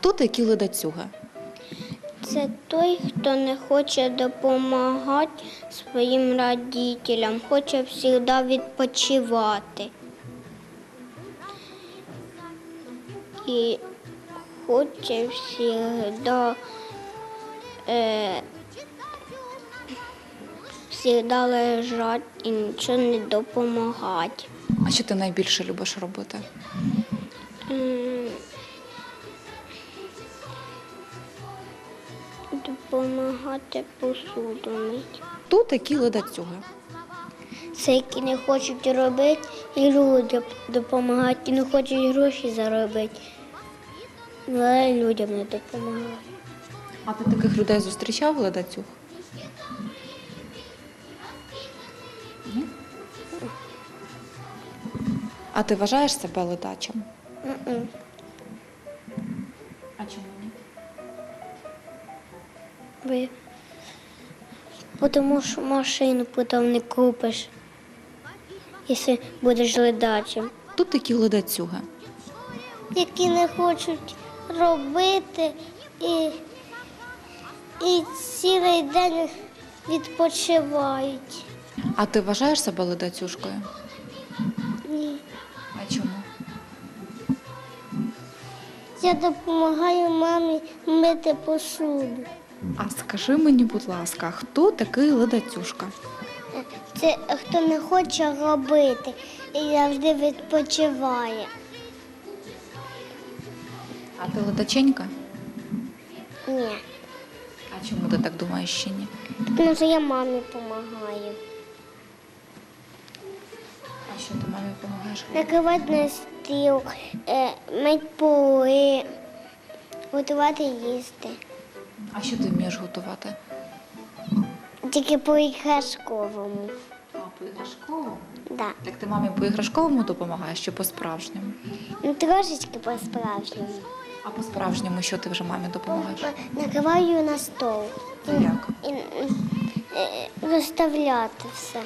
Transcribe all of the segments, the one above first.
хто такі ледацюги? Це той, хто не хоче допомагати своїм родителям, хоче завжди відпочивати. І хоче завжди, е, завжди лежати і нічого не допомагати. А що ти найбільше любиш робити? Допомагати посуду мити. Хто такі ледацюги? Це які не хочуть робити і людям допомагати, і не хочуть гроші заробити. Але людям не допомагають. А ти таких людей зустрічав ледацюг? Ні? А ти вважаєш себе ледачем? М-м. А Ви. Тому що машину потім не купиш, якщо будеш ледачим. Хто такі ледацюги? Які не хочуть робити і, і цілий день відпочивають. А ти вважаєш себе ледацюшкою? Ні. А чому? Я допомагаю мамі мити посуду. А скажи мені, будь ласка, хто такий ледацюшка? Це хто не хоче робити і завжди відпочиває. А ти ледаченька? Ні. А чому ти так думаєш ще ні? Тому що я мамі допомагаю. А що ти мамі допомагаєш? Накривати на стіл, е, мить поли, готувати їсти. А що ти вмієш готувати? Тільки по іграшковому. А по іграшковому? Да. Так ти мамі по іграшковому допомагаєш чи по-справжньому? Ну, трошечки по-справжньому. А по-справжньому що ти вже мамі допомагаєш? Накриваю на стол. Як? І, м, е, розставляти все.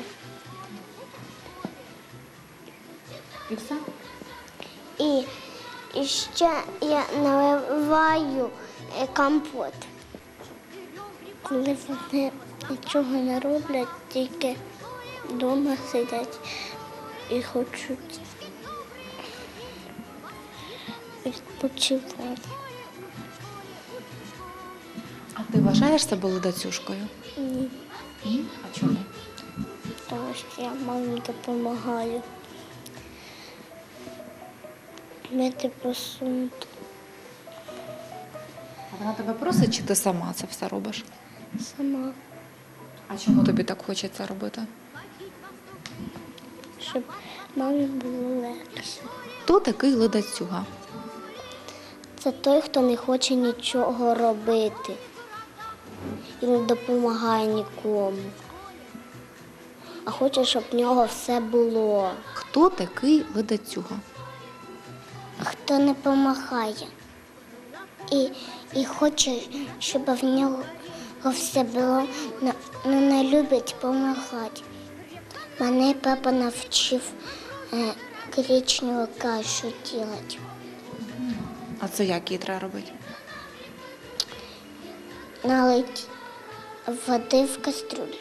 І все? І, і ще я наливаю е, компот. Коли вони нічого не роблять, тільки вдома сидять і хочуть відпочивати. А ти вважаєш себе ледацюшкою? Ні, Ні. А чому? тому що я мамі допомагаю. Мити посуду. А вона тебе просить, чи ти сама це все робиш? Сама, А чому тобі так хочеться робити? щоб мамі було легше. Хто такий ледацюга? Це той, хто не хоче нічого робити і не допомагає нікому. А хоче, щоб в нього все було. Хто такий ледацюга? Хто не допомагає і, і хоче, щоб в нього все було, но но не любить допомагати. Мене папа навчив е, гречневу кашу робити. А це як її треба робити? налить води в кастрюлю,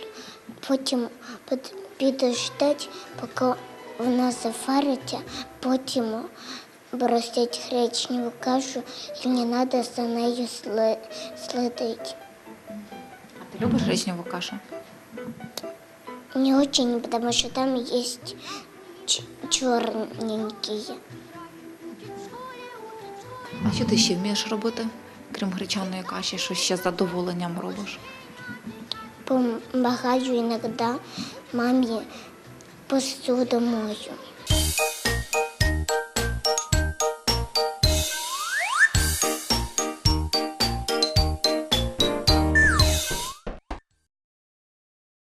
потім під- підождать, поки вона завариться, потім бросить гречневу кашу і не треба за нею сли- слідити. А ти любиш гречневу кашу? Не очень, потому что там есть черненькие. А що ти ще вмієш робити? Крім гречаної каші, що ще з задоволенням робиш? Помогаю иногда маме посуду мою.